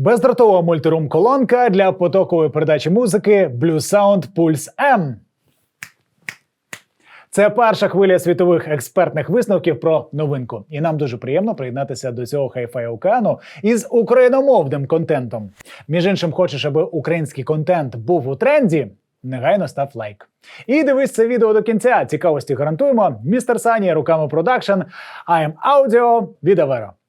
Бездротова мультирум колонка для потокової передачі музики Blue Sound Pulse M. Це перша хвиля світових експертних висновків про новинку, і нам дуже приємно приєднатися до цього хай-фай океану із україномовним контентом. Між іншим, хочеш, аби український контент був у тренді. Негайно став лайк. І дивись це відео до кінця. Цікавості гарантуємо. Містер Сані руками продакшн. I'm Audio від Avero.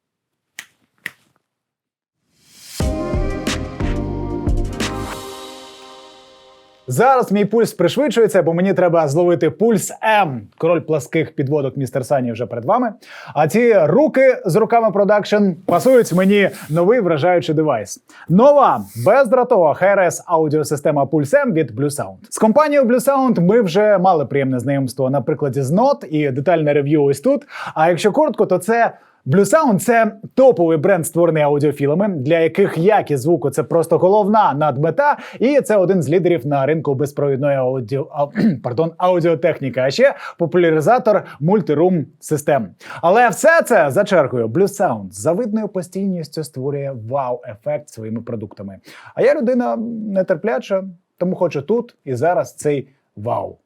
Зараз мій пульс пришвидшується, бо мені треба зловити пульс М. Король пласких підводок містер Сані вже перед вами. А ці руки з руками продакшн пасують мені новий вражаючий девайс. Нова бездротова HRS аудіосистема Pulse M від Blue Sound. З компанією Blue Sound ми вже мали приємне знайомство на прикладі з Note і детальне рев'ю ось тут. А якщо коротко, то це. Blue Sound – це топовий бренд, створений аудіофілами, для яких якість звуку це просто головна надмета, і це один з лідерів на ринку безпровідної аудіо, а, пардон, аудіотехніки, а ще популяризатор мультирум систем. Але все це за чергою Blue Sound з завидною постійністю створює вау-ефект своїми продуктами. А я людина нетерпляча, тому хочу тут і зараз цей вау.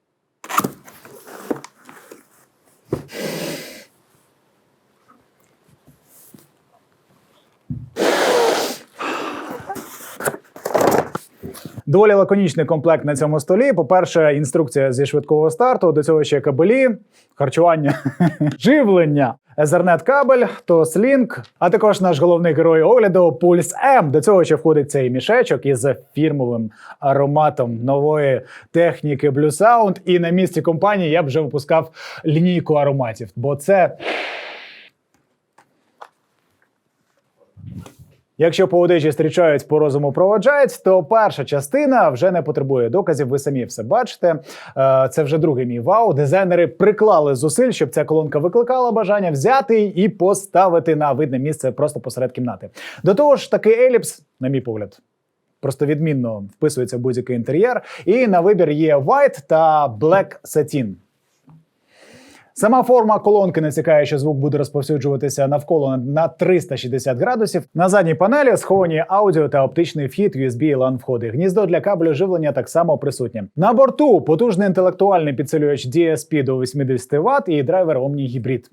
Доволі лаконічний комплект на цьому столі. По-перше, інструкція зі швидкого старту, до цього ще кабелі, харчування, живлення, Ethernet кабель, TOS-Link, а також наш головний герой огляду Pulse M. До цього ще входить цей мішечок із фірмовим ароматом нової техніки Blue Sound. І на місці компанії я б вже випускав лінійку ароматів, бо це. Якщо по одежі зустрічають по розуму проводжають, то перша частина вже не потребує доказів. Ви самі все бачите. Е, Це вже другий мій вау. Дизайнери приклали зусиль, щоб ця колонка викликала бажання взяти і поставити на видне місце просто посеред кімнати. До того ж, такий еліпс, на мій погляд. Просто відмінно вписується будь-який інтер'єр. І на вибір є White та Black Satin. Сама форма колонки натякає, що звук буде розповсюджуватися навколо на 360 градусів. На задній панелі сховані аудіо та оптичний вхід USB LAN входи. Гніздо для кабелю живлення так само присутнє. На борту потужний інтелектуальний підсилювач DSP до 80 Вт і драйвер Omni Hybrid.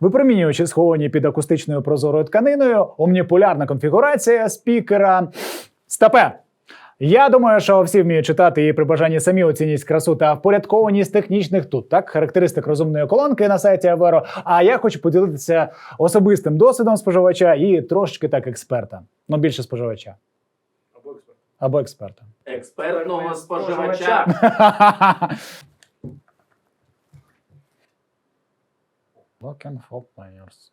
Випромінювачі сховані під акустичною прозорою тканиною, омніполярна конфігурація спікера. Стапе! Я думаю, що всі вміють читати і при бажанні самі оцініть красу та впорядкованість технічних тут так характеристик розумної колонки на сайті Avero. А я хочу поділитися особистим досвідом споживача і трошечки так експерта. Ну більше споживача Або експерт. або експерта. експертного споживача. Looking for players.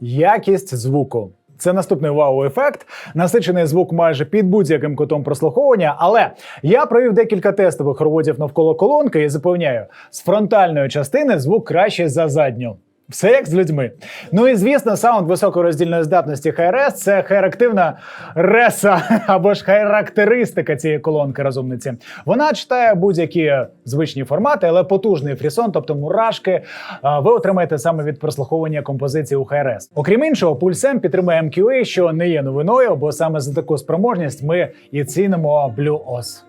Якість звуку. Це наступний вау-ефект. Насичений звук майже під будь-яким кутом прослуховування. Але я провів декілька тестових роботів навколо колонки і запевняю, з фронтальної частини звук краще за задню. Все як з людьми. Ну і звісно, саунд високої роздільної здатності HRS – це хайрактивна реса або ж характеристика цієї колонки розумниці. Вона читає будь-які звичні формати, але потужний фрісон, тобто мурашки, ви отримаєте саме від прослуховування композиції у HRS. Окрім іншого, M підтримує MQA, що не є новиною, бо саме за таку спроможність ми і цінимо Blue OS.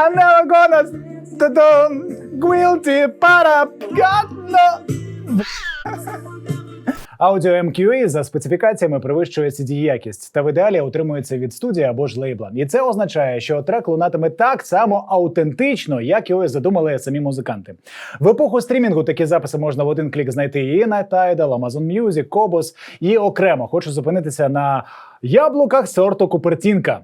I'm never gonna da-dum, guilty, God, no. Аудіо MQA за специфікаціями перевищує cd якість та в ідеалі отримується від студії або ж лейбла. І це означає, що трек лунатиме так само аутентично, як його задумали самі музиканти. В епоху стрімінгу такі записи можна в один клік знайти і на Tidal, Amazon Music, Kobos. І окремо хочу зупинитися на яблуках сорту Купертінка.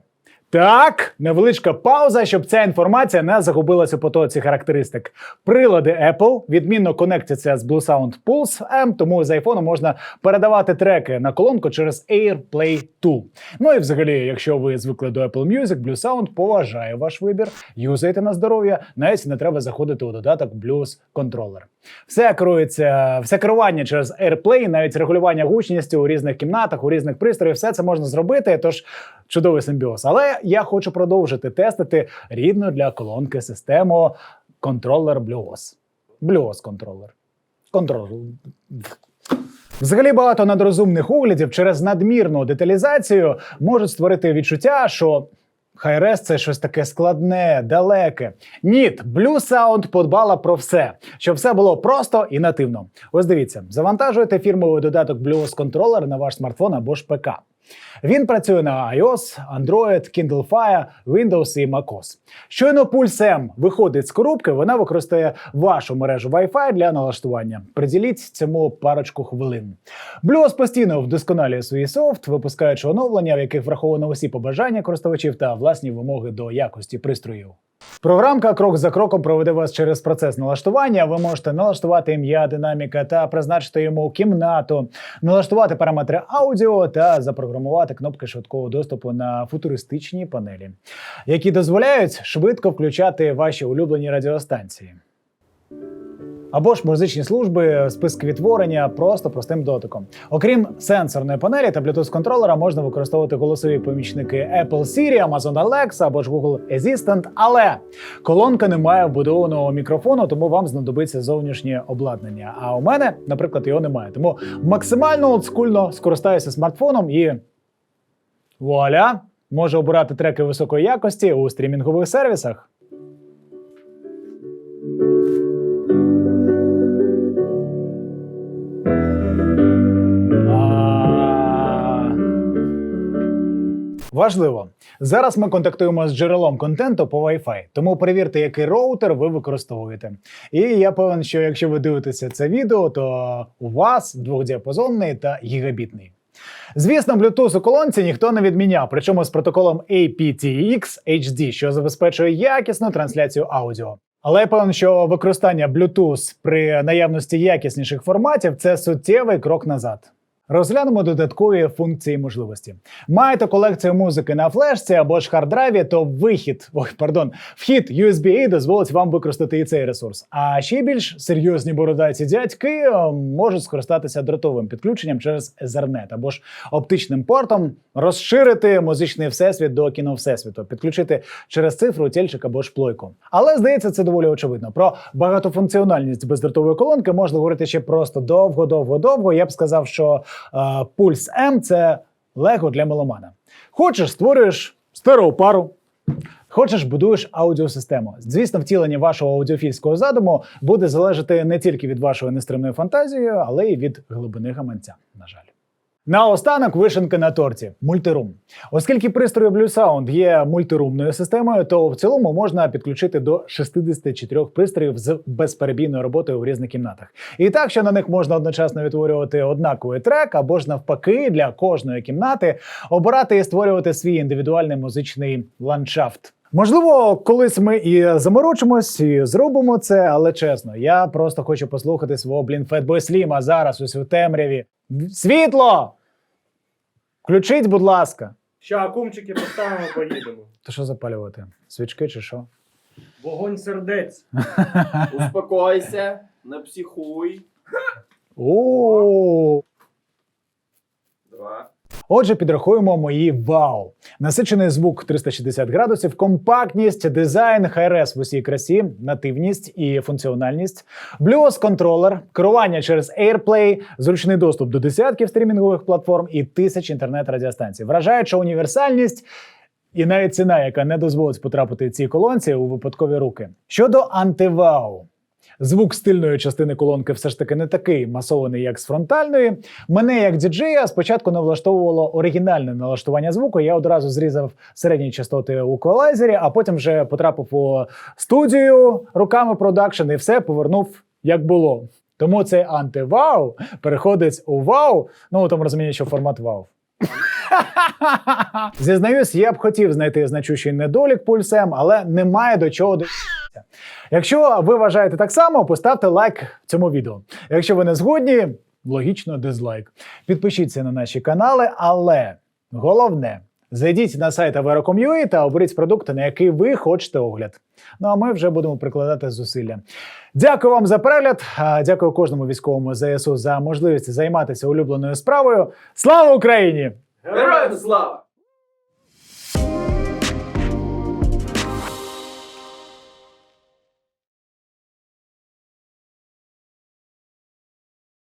Так, невеличка пауза, щоб ця інформація не загубилася у потоці характеристик. Прилади Apple відмінно конектяться з Blue Sound Pulse M, тому з iPhone можна передавати треки на колонку через AirPlay Tool. Ну і взагалі, якщо ви звикли до Apple Music, Blue Sound поважає ваш вибір, юзайте на здоров'я, навіть не треба заходити у додаток Blues Controller. Все керується, все керування через AirPlay, навіть регулювання гучності у різних кімнатах, у різних пристроїв, все це можна зробити. Тож чудовий симбіоз. Але я хочу продовжити тестити рідну для колонки систему контролер BlueOS. BlueOS контролер. Контролер. Взагалі багато надрозумних оглядів через надмірну деталізацію можуть створити відчуття, що Hi-Res – це щось таке складне, далеке. Ні, Blue Sound подбала про все, щоб все було просто і нативно. Ось дивіться, завантажуєте фірмовий додаток BlueOS Controller на ваш смартфон або ж ПК. Він працює на iOS, Android, Kindle Fire, Windows і macOS. Щойно M виходить з коробки, вона використає вашу мережу Wi-Fi для налаштування. Приділіть цьому парочку хвилин. BlueOS постійно вдосконалює свій софт, випускаючи оновлення, в яких враховано усі побажання користувачів та власні вимоги до якості пристроїв. Програмка крок за кроком проведе вас через процес налаштування. Ви можете налаштувати ім'я динаміка та призначити йому кімнату, налаштувати параметри аудіо та запрограмувати кнопки швидкого доступу на футуристичній панелі, які дозволяють швидко включати ваші улюблені радіостанції. Або ж музичні служби, списки відтворення просто простим дотиком. Окрім сенсорної панелі та Bluetooth контролера, можна використовувати голосові помічники Apple Siri, Amazon Alexa або ж Google Assistant, але колонка не має вбудованого мікрофону, тому вам знадобиться зовнішнє обладнання. А у мене, наприклад, його немає. Тому максимально олдскульно скористаюся смартфоном і вуаля! Можу обирати треки високої якості у стрімінгових сервісах. Важливо. Зараз ми контактуємо з джерелом контенту по Wi-Fi, тому перевірте, який роутер ви використовуєте. І я певен, що якщо ви дивитеся це відео, то у вас двохдіапазонний та гігабітний. Звісно, Bluetooth у колонці ніхто не відміняв, причому з протоколом aptX HD, що забезпечує якісну трансляцію аудіо. Але я певен, що використання Bluetooth при наявності якісніших форматів це суттєвий крок назад. Розглянемо додаткові функції і можливості. Маєте колекцію музики на флешці або ж харддрайві, то вихід, ой, пардон, вхід USB-A дозволить вам використати і цей ресурс. А ще більш серйозні бородаті дядьки е, можуть скористатися дротовим підключенням через Ethernet або ж оптичним портом, розширити музичний всесвіт до кіно всесвіту, підключити через цифру, тільчик або ж плойку. Але здається, це доволі очевидно. Про багатофункціональність бездротової колонки можна говорити ще просто довго, довго, довго. Я б сказав, що пульс М це лего для меломана. Хочеш, створюєш стару пару. Хочеш, будуєш аудіосистему. Звісно, втілення вашого аудіофільського задуму буде залежати не тільки від вашої нестримної фантазії, але й від глибини гаманця, на жаль. Наостанок вишенка на торті мультирум. Оскільки пристрої Blue Sound є мультирумною системою, то в цілому можна підключити до 64 пристроїв з безперебійною роботою в різних кімнатах. І так, що на них можна одночасно відтворювати однаковий трек, або ж навпаки, для кожної кімнати обирати і створювати свій індивідуальний музичний ландшафт. Можливо, колись ми і заморочимось, і зробимо це, але чесно, я просто хочу послухати свого блін Фетбой Сліма зараз ось у темряві. Світло! Включіть, будь ласка. Ща кумчики поставимо, поїдемо. То що запалювати? Свічки чи що? Вогонь сердець. Успокойся, не психуй. О! Два. Отже, підрахуємо мої вау. Насичений звук 360 градусів, компактність, дизайн, хайрес в усій красі, нативність і функціональність, Bluetooth контролер, керування через AirPlay, зручний доступ до десятків стрімінгових платформ і тисяч інтернет-радіостанцій. Вражаюча універсальність. І навіть ціна, яка не дозволить потрапити цій колонці у випадкові руки. Щодо антивау. Звук стильної частини колонки все ж таки не такий масований, як з фронтальної. Мене, як діджея, спочатку не влаштовувало оригінальне налаштування звуку. Я одразу зрізав середні частоти у еквалайзері, а потім вже потрапив у студію руками продакшн і все повернув як було. Тому цей антивау переходить у вау. Ну у тому розумінні, що формат вау. Зізнаюсь, я б хотів знайти значущий недолік пульсем, але немає до чого до. Якщо ви вважаєте так само, поставте лайк цьому відео. Якщо ви не згодні, логічно дизлайк. Підпишіться на наші канали, але головне. Зайдіть на сайт avero.com.ua та оберіть продукт, на який ви хочете огляд. Ну а ми вже будемо прикладати зусилля. Дякую вам за перегляд. Дякую кожному військовому ЗСУ за можливість займатися улюбленою справою. Слава Україні! Героям слава!